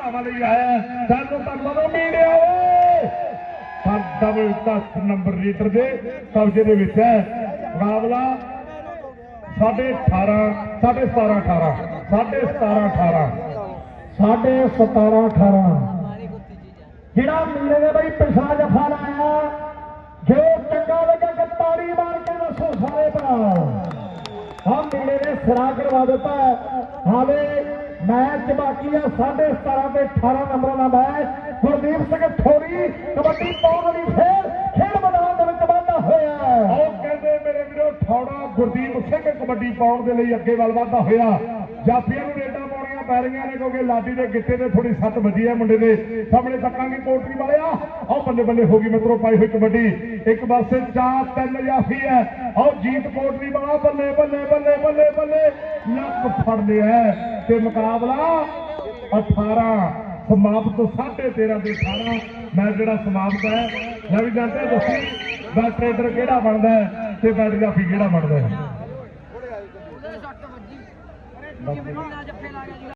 ਭਰਾਵਾਂ ਲਈ ਆਇਆ ਸਾਨੂੰ ਤਾਂ ਮਨੋਂ ਓਏ। ਪਰ ਡਬਲ 10 ਨੰਬਰ ਲੀਟਰ ਦੇ ਕਬਜ਼ੇ ਦੇ ਵਿੱਚ ਹੈ। ਮੁਕਾਬਲਾ ਸਾਢੇ 18 ਸਾਢੇ 17 18 ਸਾਢੇ 17 18 ਸਾਢੇ 17 18 ਜਿਹੜਾ ਮੀਲੇ ਦੇ ਬਈ ਪਿਛਲਾ ਜਫਾ ਲਾਇਆ, ਜੋ ਚੰਗਾ ਲੱਗਾ ਕਿ ਤਾੜੀ ਮਾਰ ਕੇ ਦੱਸੋ ਸਾਰੇ ਭਰਾ। ਆ ਮੀਲੇ ਨੇ ਸਿਰਾ ਕਰਵਾ ਦਿੱਤਾ। ਹੈ। ਹਾਲੇ ਮੈਚ ਬਾਕੀ ਆ 17.5 ਤੇ 18 ਨੰਬਰਾਂ ਦਾ ਮੈਚ। ਗੁਰਦੀਪ ਸਿੰਘ ਥੋੜੀ ਕਬੱਡੀ ਪਾਉਣ ਲਈ ਫੇਰ ਖੇਡ ਮੈਦਾਨ ਦੇ ਵਿੱਚ ਵਾਧਾ ਹੋਇਆ। ਉਹ ਕਹਿੰਦੇ ਮੇਰੇ ਵੀਰੋ ਠੌੜਾ ਗੁਰਦੀਪ ਸਿੰਘ ਕਬੱਡੀ ਪਾਉਣ ਦੇ ਲਈ ਅੱਗੇ ਵੱਲ ਵਧਦਾ ਹੋਇਆ। ਜਾਫੀਆਂ ਨੂੰ ਰੇਟਾਂ ਪਾਉਣੀਆਂ ਪੈ ਰਹੀਆਂ ਨੇ, ਕਿਉਂਕਿ ਲਾਡੀ ਦੇ ਗਿੱਟੇ ਤੇ ਥੋੜੀ ਸੱਟ ਵੱਜੀ ਹੈ ਮੁੰਡੇ ਦੇ। ਸਾਹਮਣੇ ਤੱਕਾਂਗੇ ਕੋਟਰੀ ਵਾਲਿਆ ਆਹ ਬੱਲੇ ਬੱਲੇ ਹੋ ਗਈ ਮਿੱਤਰੋ, ਪਾਈ ਹੋਈ ਕਬੱਡੀ। ਇੱਕ ਪਾਸੇ ਚਾਰ ਤਿੰਨ ਜਾਫੀ ਹੈ। ਆਹ ਜੀਤ ਕੋਟਰੀ ਵਾਲਾ, ਬੱਲੇ ਬੱਲੇ ਬੱਲੇ ਬੱਲੇ ਬੱਲੇ। ਲੱਕ ਫੜ ਲਿਆ ਹੈ ਤੇ ਮੁਕਾਬਲਾ 18 ਸਮਾਪਤ 13.5 ਤੇ 18 ਮੈਚ ਜਿਹੜਾ ਸਮਾਪਤ ਹੈ ਮੈਂ ਵੀ ਜਾਣਦਾ ਦੱਸੀ ਬੈਟ ਟ੍ਰੇਡਰ ਕਿਹੜਾ ਬਣਦਾ ਹੈ ਤੇ ਬੈਟ ਜਾਫੀ ਕਿਹੜਾ ਬਣਦਾ ਹੈ